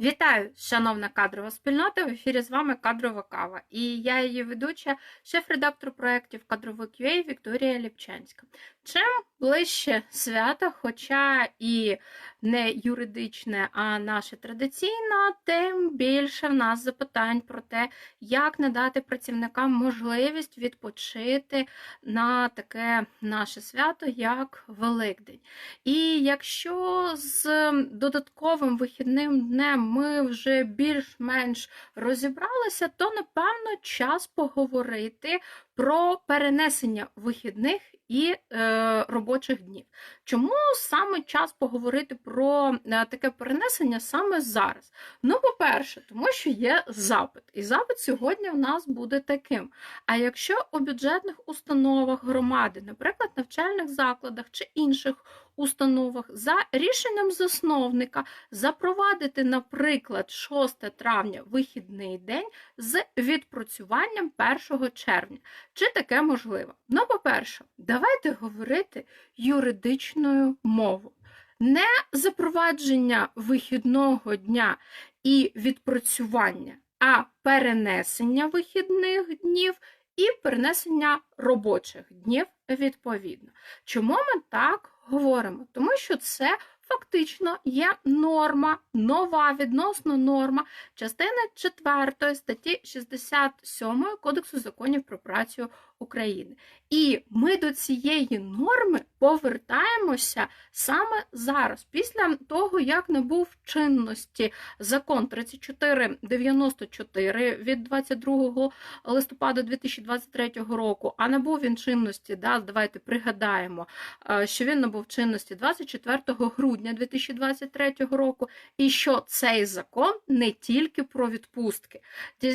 Вітаю, шановна кадрова спільнота! В ефірі з вами кадрова кава. І я її ведуча, шеф-редактор проєктів кадровий QA Вікторія Ліпчанська. Чим ближче свято, хоча і не юридичне, а наше традиційне, тим більше в нас запитань про те, як надати працівникам можливість відпочити на таке наше свято, як Великдень. І якщо з додатковим вихідним днем ми вже більш-менш розібралися, то напевно час поговорити про перенесення вихідних і е, робочих днів. Чому саме час поговорити про е, таке перенесення саме зараз? Ну, по-перше, тому що є запит, і запит сьогодні в нас буде таким. А якщо у бюджетних установах громади, наприклад, навчальних закладах чи інших установах, за рішенням засновника запровадити, наприклад, 6 травня вихідний день з відпрацюванням 1 червня. Чи таке можливо? Ну, по-перше, давайте говорити юридичною мовою. Не запровадження вихідного дня і відпрацювання, а перенесення вихідних днів і перенесення робочих днів відповідно. Чому ми так говоримо? Тому що це фактично є норма, нова відносно норма частини 4 статті 67 Кодексу законів про працю України. І ми до цієї норми повертаємося саме зараз, після того, як набув чинності закон 3494 від 22 листопада 2023 року, а набув він чинності, да, давайте пригадаємо, е, що він набув чинності 24 грудня 2023 року, і що цей закон не тільки про відпустки.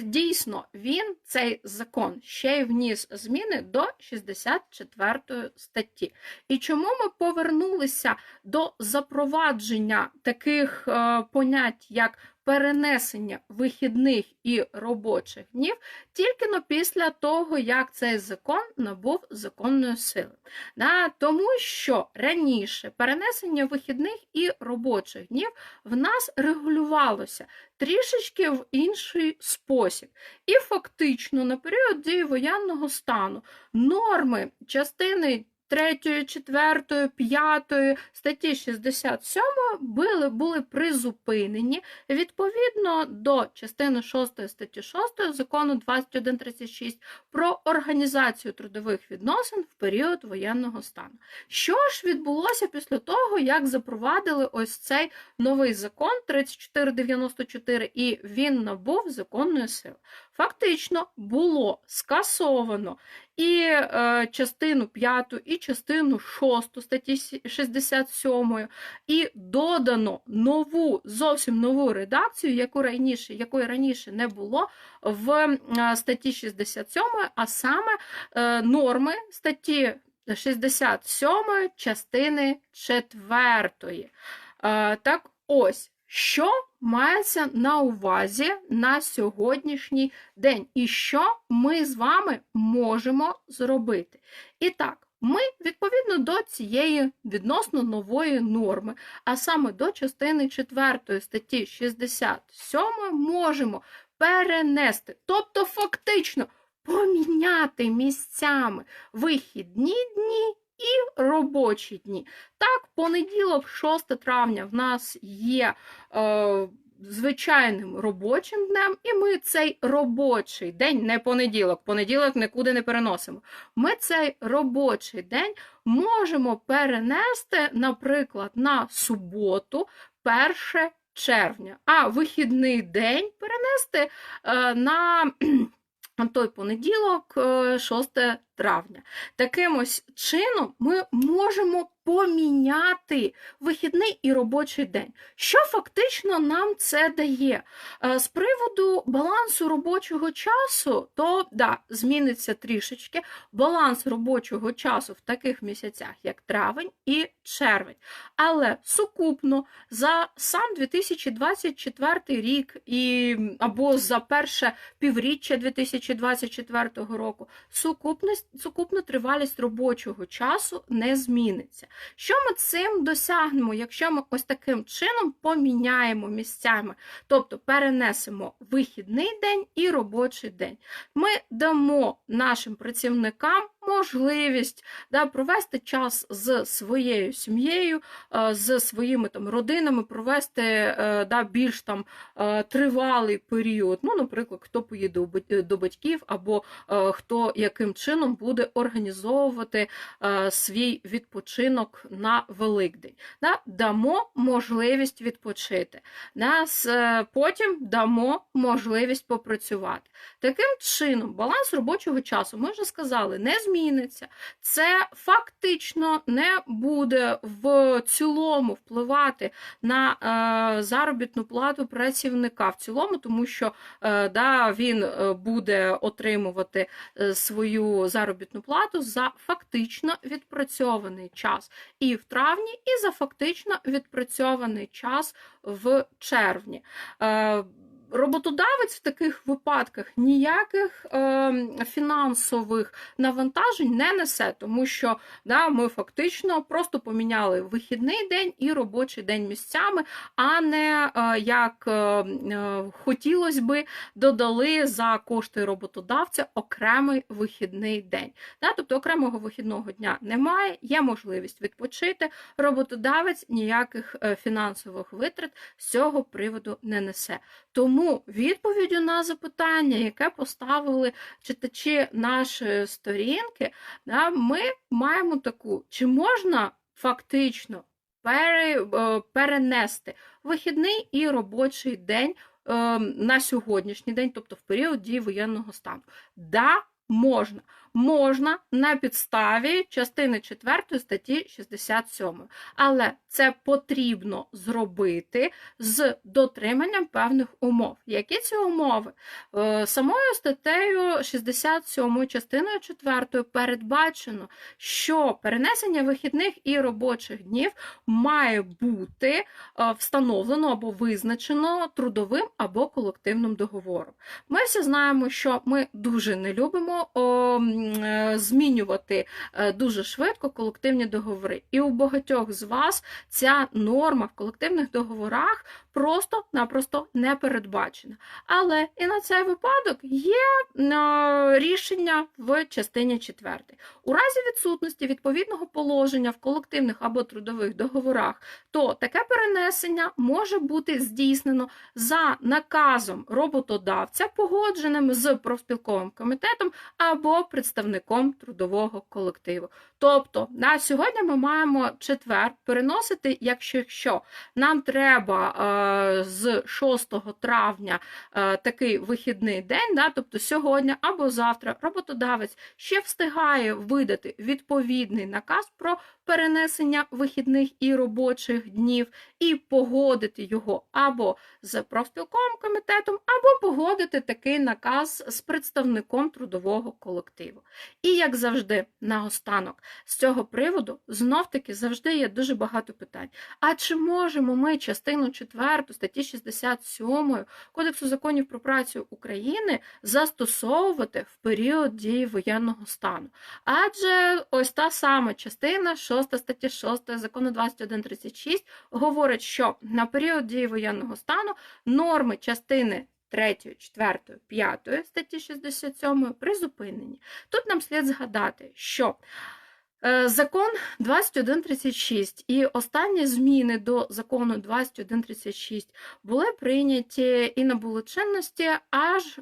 Дійсно, він цей закон ще й вніс зміни до 64 статті. І чому ми повернулися до запровадження таких е, понять, як перенесення вихідних і робочих днів тільки но після того, як цей закон набув законної сили. Да, Тому що раніше перенесення вихідних і робочих днів в нас регулювалося трішечки в інший спосіб. І фактично на період дії воєнного стану норми частини 3, 4, 5 статті 67 були, були призупинені відповідно до частини 6 статті 6 закону 2136 про організацію трудових відносин в період воєнного стану. Що ж відбулося після того, як запровадили ось цей новий закон 3494, і він набув законної сили? Фактично було скасовано і е, частину 5, і частину 6 статті 67, і додано нову, зовсім нову редакцію, яку раніше, якої раніше не було в е, статті 67, а саме е, норми статті 67 частини 4. Е, так ось. Що мається на увазі на сьогоднішній день, і що ми з вами можемо зробити? І так, ми відповідно до цієї відносно нової норми, а саме до частини 4 статті 67 можемо перенести, тобто фактично поміняти місцями вихідні дні і робочі дні. Так, понеділок, 6 травня, в нас є е, звичайним робочим днем, і ми цей робочий день, не понеділок, понеділок нікуди не переносимо. Ми цей робочий день можемо перенести, наприклад, на суботу, 1 червня, а вихідний день перенести е, на той понеділок, 6 е, травня. Таким ось чином ми можемо поміняти вихідний і робочий день. Що фактично нам це дає? Е, з приводу балансу робочого часу, то да, зміниться трішечки баланс робочого часу в таких місяцях, як травень і червень. Але сукупно за сам 2024 рік і або за перше півріччя 2024 року сукупність сукупна тривалість робочого часу не зміниться. Що ми цим досягнемо, якщо ми ось таким чином поміняємо місцями, тобто перенесемо вихідний день і робочий день. Ми дамо нашим працівникам можливість да, провести час з своєю сім'єю, е, з своїми там родинами, провести е, да, більш там е, тривалий період. Ну, наприклад, хто поїде до батьків, або хто яким чином буде організовувати свій відпочинок на Великдень. Да, дамо можливість відпочити. Нас е, потім дамо можливість попрацювати. Таким чином, баланс робочого часу, ми вже сказали, не зміниться. Це фактично не буде в цілому впливати на е, заробітну плату працівника в цілому, тому що е, да, він е, буде отримувати е, свою заробітну плату за фактично відпрацьований час і в травні, і за фактично відпрацьований час в червні. Роботодавець в таких випадках ніяких е, фінансових навантажень не несе, тому що да, ми фактично просто поміняли вихідний день і робочий день місцями, а не е, як е, е, хотілося би додали за кошти роботодавця окремий вихідний день. Да, тобто окремого вихідного дня немає, є можливість відпочити. Роботодавець ніяких е, фінансових витрат з цього приводу не несе. Тому відповіддю на запитання, яке поставили читачі нашої сторінки, да, ми маємо таку: чи можна фактично пере, е, перенести вихідний і робочий день е, на сьогоднішній день, тобто в період дії воєнного стану? Да, можна. Можна на підставі частини 4 статті 67. Але це потрібно зробити з дотриманням певних умов. Які ці умови? Е, Самою статтею 67 частиною 4 передбачено, що перенесення вихідних і робочих днів має бути е, встановлено або визначено трудовим або колективним договором. Ми всі знаємо, що ми дуже не любимо о, м, е, змінювати е, дуже швидко колективні договори. І у багатьох з вас ця норма в колективних договорах просто-напросто не передбачена. Але і на цей випадок є е, рішення в частині 4. У разі відсутності відповідного положення в колективних або трудових договорах, то таке перенесення може бути здійснено за наказом роботодавця, погодженим з профспілковим комітетом або представником трудового колективу. Тобто на сьогодні ми маємо четвер переносити, якщо що, нам треба е, з 6 травня е, такий вихідний день, да, тобто сьогодні або завтра роботодавець ще встигає видати відповідний наказ про перенесення вихідних і робочих днів і погодити його або з профспілковим комітетом, або погодити такий наказ з представником трудового колективу. І як завжди, наостанок, з цього приводу знов-таки завжди є дуже багато питань. А чи можемо ми частину 4 статті 67 Кодексу законів про працю України застосовувати в період дії воєнного стану? Адже ось та сама частина, 6 стаття 6 закону 2136 говорить, що на період дії воєнного стану норми частини 3, 4, 5 статті 67 призупинені. Тут нам слід згадати, що закон 2136 і останні зміни до закону 2136 були прийняті і набули чинності аж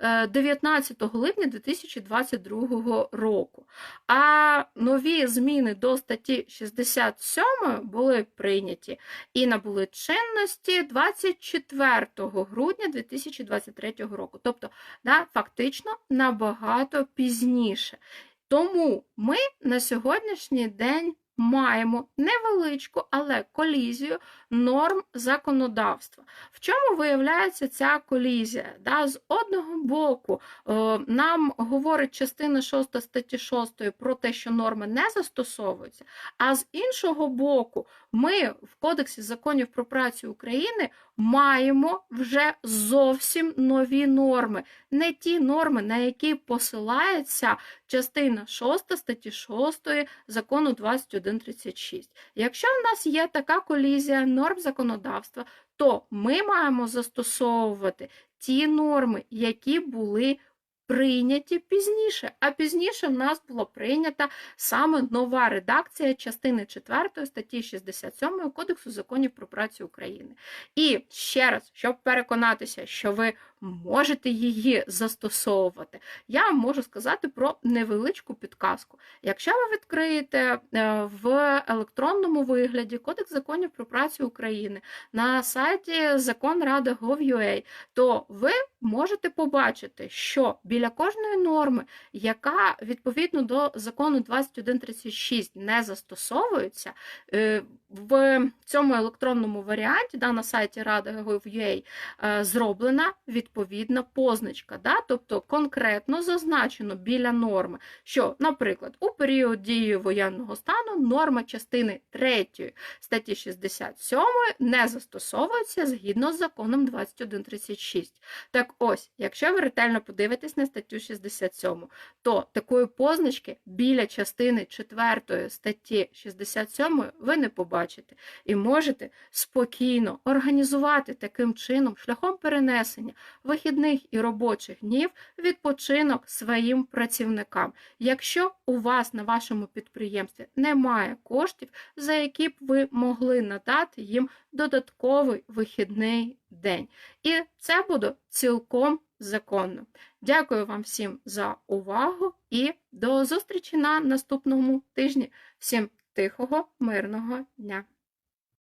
е, 19 липня 2022 року. А нові зміни до статті 67 були прийняті і набули чинності 24 грудня 2023 року. Тобто, да, фактично набагато пізніше. Тому ми на сьогоднішній день маємо невеличку, але колізію норм законодавства. В чому виявляється ця колізія? Да, з одного боку, е, нам говорить частина 6 статті 6 про те, що норми не застосовуються, а з іншого боку, ми в Кодексі законів про працю України маємо вже зовсім нові норми, не ті норми, на які посилається частина 6 статті 6 закону 2136. Якщо в нас є така колізія норм законодавства, то ми маємо застосовувати ті норми, які були прийняті пізніше. А пізніше в нас була прийнята саме нова редакція частини 4 статті 67 Кодексу законів про працю України. І ще раз, щоб переконатися, що ви можете її застосовувати, я вам можу сказати про невеличку підказку. Якщо ви відкриєте е, в електронному вигляді Кодекс законів про працю України на сайті законрада.gov.ua, то ви можете побачити, що біля кожної норми, яка відповідно до закону 2136 не застосовується, е, в цьому електронному варіанті да, на сайті Рада.gov.ua е, зроблена відповідна позначка. Да? Тобто конкретно зазначено біля норми, що, наприклад, у період дії воєнного стану норма частини 3 статті 67 не застосовується згідно з законом 2136. Так ось, якщо ви ретельно подивитесь на статтю 67, то такої позначки біля частини 4 статті 67 ви не побачите і можете спокійно організувати таким чином, шляхом перенесення вихідних і робочих днів відпочинок своїм працівникам, якщо у вас на вашому підприємстві немає коштів, за які б ви могли надати їм додатковий вихідний день. І це буде цілком законно. Дякую вам всім за увагу і до зустрічі на наступному тижні. Всім тихого, мирного дня!